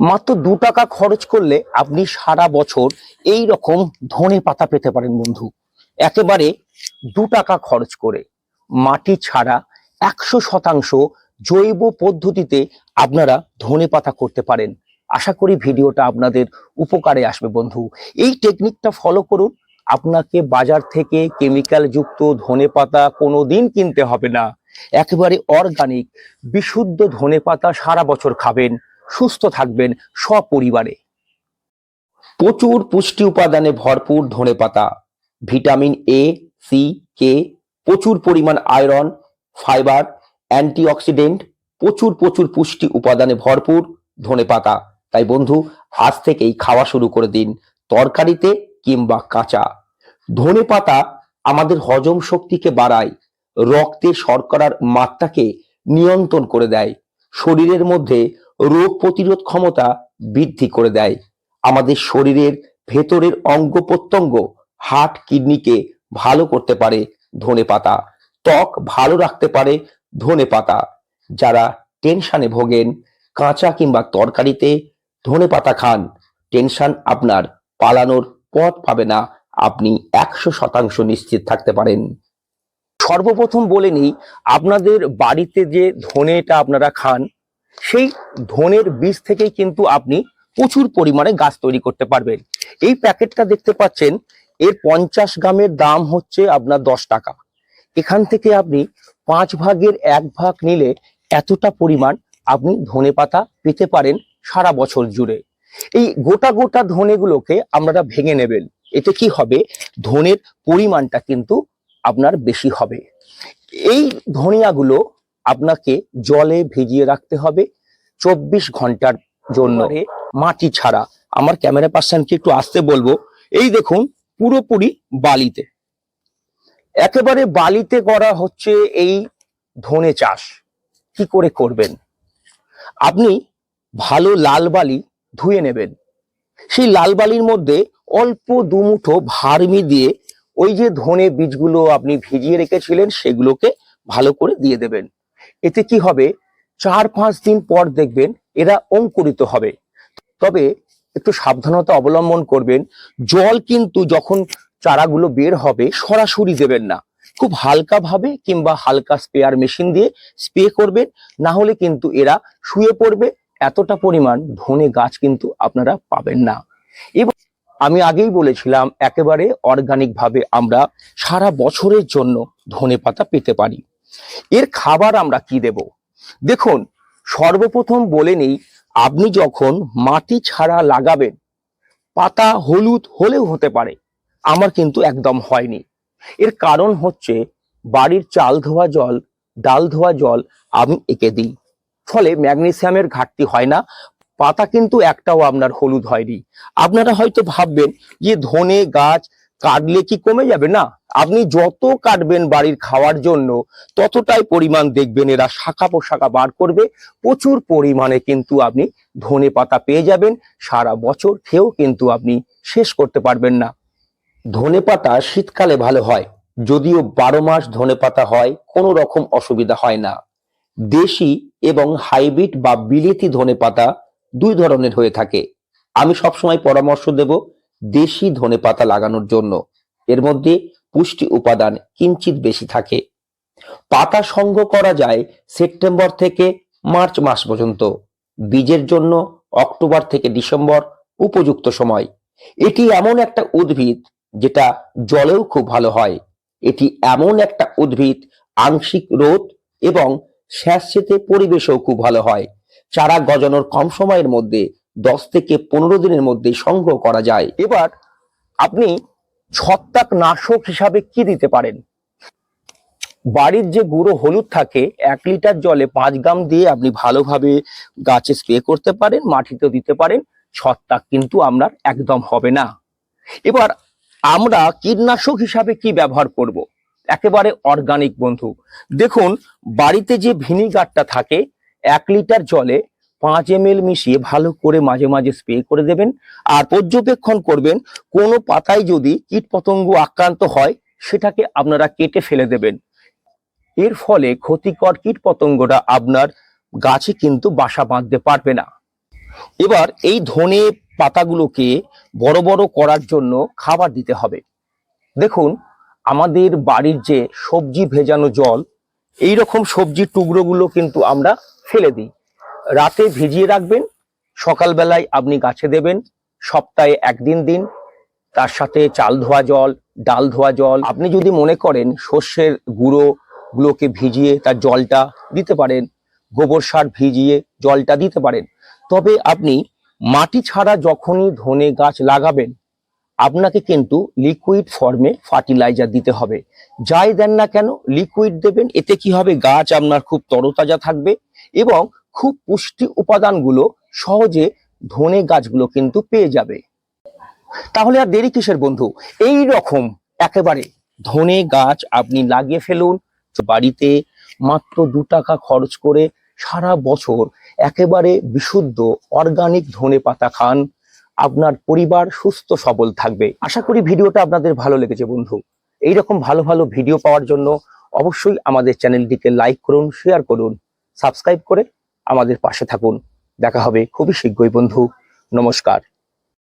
মাত্র দু টাকা খরচ করলে আপনি সারা বছর এই রকম ধনে পাতা পেতে পারেন বন্ধু। একেবারে দু টাকা খরচ করে। মাটি ছাড়া একশো শতাংশ জৈব পদ্ধতিতে আপনারা ধনে পাতা করতে পারেন। আশা করি ভিডিওটা আপনাদের উপকারে আসবে বন্ধু। এই টেকনিকটা ফলো করুন। আপনাকে বাজার থেকে কেমিক্যাল যুক্ত ধনে পাতা কোনো দিন কিনতে হবে না। একেবারে অর্গানিক বিশুদ্ধ ধনে পাতা সারা বছর খাবেন। সুস্থ থাকবেন সপরিবারে। প্রচুর পুষ্টি উপাদানে ভরপুর ধনেপাতা, ভিটামিন এ সি কে প্রচুর পরিমাণ আয়রন, ফাইবার, অ্যান্টিঅক্সিডেন্ট, প্রচুর প্রচুর পুষ্টি উপাদানে ভরপুর ধনেপাতা। তাই বন্ধু, আজ থেকেই খাওয়া শুরু করে দিন তরকারিতে কিংবা কাঁচা। ধনেপাতা আমাদের হজম শক্তিকে বাড়ায়, রক্তে শর্করার মাত্রাকে নিয়ন্ত্রণ করে দেয়। শরীরের মধ্যে রোগ প্রতিরোধ ক্ষমতা বৃদ্ধি করে দেয়। আমাদের শরীরের ভেতরের অঙ্গ প্রত্যঙ্গ হার্ট, কিডনিকে ভালো করতে পারে ধনে পাতা, ত্বক ভালো রাখতে পারে ধনে পাতা। যারা টেনশনে ভোগেন, কাঁচা কিংবা তরকারিতে ধনে পাতা খান, টেনশন আপনার পালানোর পথ পাবে না। আপনি একশো শতাংশ নিশ্চিত থাকতে পারেন। সর্বপ্রথম বলে নিই, আপনাদের বাড়িতে যে ধনেটা আপনারা খান সেই ধনের বীজ থেকেই কিন্তু আপনি প্রচুর পরিমাণে গাছ তৈরি করতে পারবেন। এই প্যাকেটটা দেখতে পাচ্ছেন, এর পঞ্চাশ গ্রামের দাম হচ্ছে আপনার দশ টাকা। এখান থেকে আপনি পাঁচ ভাগের এক ভাগ নিলে এতটা পরিমাণ আপনি ধনে পাতা পেতে পারেন সারা বছর জুড়ে। এই গোটা গোটা ধনেগুলোকে আপনারা ভেঙে নেবেন। এতে কি হবে? ধনের পরিমাণটা কিন্তু আপনার বেশি হবে। এই ধনিয়াগুলো আপনাকে জলে ভিজিয়ে রাখতে হবে চব্বিশ ঘণ্টার জন্য। মাটি ছাড়া। আমার ক্যামেরা পার্সনকে একটু আসতে বলব। এই দেখুন পুরোপুরি বালিতে। একেবারে বালিতে করা হচ্ছে এই ধনে চাষ। কি করে করবেন? আপনি ভালো লাল বালি ধুয়ে নেবেন। সেই লাল বালির মধ্যে অল্প দুমুঠো ভার্মি দিয়ে ওই যে ধনে বীজগুলো আপনি ভিজিয়ে রেখেছিলেন সেগুলোকে ভালো করে দিয়ে দেবেন। এতে কি হবে? চার পাঁচ দিন পর দেখবেন এরা অঙ্কুরিত হবে। তবে একটু সাবধানতা অবলম্বন করবেন, জল কিন্তু যখন চারাগুলো বের হবে সরাসরি দেবেন না। খুব হালকা ভাবে কিংবা হালকা স্পেয়ার মেশিন দিয়ে স্প্রে করবেন, না হলে কিন্তু এরা শুয়ে পড়বে। এতটা পরিমাণ ধনে গাছ কিন্তু আপনারা পাবেন না। এবং আমি আগেই বলেছিলাম, একেবারে অর্গানিক ভাবে আমরা সারা বছরের জন্য ধনে পাতা পেতে পারি। এর খাবার আমরা কি দেব? দেখুন, সর্বপ্রথম বলে নেই, আপনি যখন মাটি ছাড়া লাগাবেন, পাতা হলুদ হলেও হতে পারে, আমার কিন্তু একদম হয়নি। এর কারণ হচ্ছে, বাড়ির চাল ধোয়া জল, ডাল ধোয়া জল আমি এঁকে দিই। ফলে ম্যাগনেসিয়ামের ঘাটতি হয় না, পাতা কিন্তু একটাও আপনার হলুদ হয়নি। আপনারা হয়তো ভাববেন, যে ধনে, গাছ কাটলে কি কমে যাবে? না, আপনি যত কাটবেন বাড়ির খাওয়ার জন্য, ততটাই পরিমাণ দেখবেন এরা শাখা পোশাখা বার করবে। প্রচুর পরিমাণে কিন্তু আপনি ধনে পাতা পেয়ে যাবেন। সারা বছর খেয়েও কিন্তু আপনি শেষ করতে পারবেন না। ধনে পাতা শীতকালে ভালো হয়, যদিও বারো মাস ধনে পাতা হয়, কোনো রকম অসুবিধা হয় না। দেশি এবং হাইব্রিড বা বিলেতি ধনে পাতা দুই ধরনের হয়ে থাকে। আমি সবসময় পরামর্শ দেব দেশি ধনে পাতা লাগানোর জন্য। এর মধ্যে পুষ্টি উপাদান কিঞ্চিত বেশি থাকে। পাতা সংগ্রহ করা যায় সেপ্টেম্বর থেকে মার্চ মাস পর্যন্ত। বীজের জন্য অক্টোবর থেকে ডিসেম্বর উপযুক্ত সময়। এটি এমন একটা উদ্ভিদ যেটা জলেও খুব ভালো হয়। এটি এমন একটা উদ্ভিদ আংশিক রোদ এবং স্যাঁতসেঁতে পরিবেশেও খুব ভালো হয়। চারা গজানোর কম সময়ের মধ্যে দশ থেকে পনেরো দিনের মধ্যে সংগ্রহ করা যায়। এবার আপনি ছত্রাক নাশক হিসাবে কি দিতে পারেন? বাড়ির যে গুঁড়ো হলুদ থাকে, এক লিটার জলে পাঁচ গ্রাম দিয়ে আপনি ভালোভাবে গাছে স্প্রে করতে পারেন, মাটিতেও দিতে পারেন। ছত্রাক কিন্তু আপনার একদম হবে না। এবার আমরা কীটনাশক হিসাবে কি ব্যবহার করব। একেবারে অর্গানিক বন্ধু। দেখুন, বাড়িতে যে ভিনিগারটা থাকে, এক লিটার জলে পাঁচ এম মিশিয়ে ভালো করে মাঝে মাঝে স্প্রে করে দেবেন। আর পর্যবেক্ষণ করবেন, কোনো পাতায় যদি কীট পতঙ্গ আক্রান্ত হয়, সেটাকে আপনারা কেটে ফেলে দেবেন। এর ফলে ক্ষতিকর কীট পতঙ্গরা আপনার গাছে কিন্তু বাসা বাঁধতে পারবে না। এবার এই ধনে পাতাগুলোকে বড় বড় করার জন্য খাবার দিতে হবে। দেখুন, আমাদের বাড়ির যে সবজি ভেজানো জল এই রকম সবজির টুকরোগুলো কিন্তু আমরা ফেলে দিই। রাতে ভিজিয়ে রাখবেন। সকালবেলায় আপনি গাছে দেবেন। সপ্তাহে একদিন দিন। তার সাথে চাল ধোয়া জল, ডাল ধোয়া জল। আপনি যদি মনে করেন শস্যের গুঁড়ো গুলোকে ভিজিয়ে তার জলটা দিতে পারেন, গোবর সার ভিজিয়ে জলটা দিতে পারেন, তবে আপনি মাটি ছাড়া যখনই ধনে গাছ লাগাবেন, আপনাকে কিন্তু লিকুইড ফর্মে ফার্টিলাইজার দিতে হবে। যাই দেন না কেন লিকুইড দেবেন, এতে কি হবে? গাছ আপনার খুব তরতাজা থাকবে এবং খুব পুষ্টি উপাদানগুলো সহজে ধনে গাছগুলো কিন্তু পেয়ে যাবে। তাহলে আর দেরি কিসের বন্ধু? এই রকম একেবারে ধনে গাছ আপনি লাগিয়ে ফেলুন, বাড়িতে মাত্র দু টাকা খরচ করে সারা বছর একেবারে বিশুদ্ধ অর্গানিক ধনে পাতা খান। আপনার পরিবার সুস্থ সবল থাকবে। আশা করি ভিডিওটা আপনাদের ভালো লেগেছে বন্ধু। এইরকম ভালো ভালো ভিডিও পাওয়ার জন্য অবশ্যই আমাদের চ্যানেলটিকে লাইক করুন, শেয়ার করুন, সাবস্ক্রাইব করে আমাদের পাশে থাকুন। দেখা হবে খুবই শীঘ্রই বন্ধু। নমস্কার।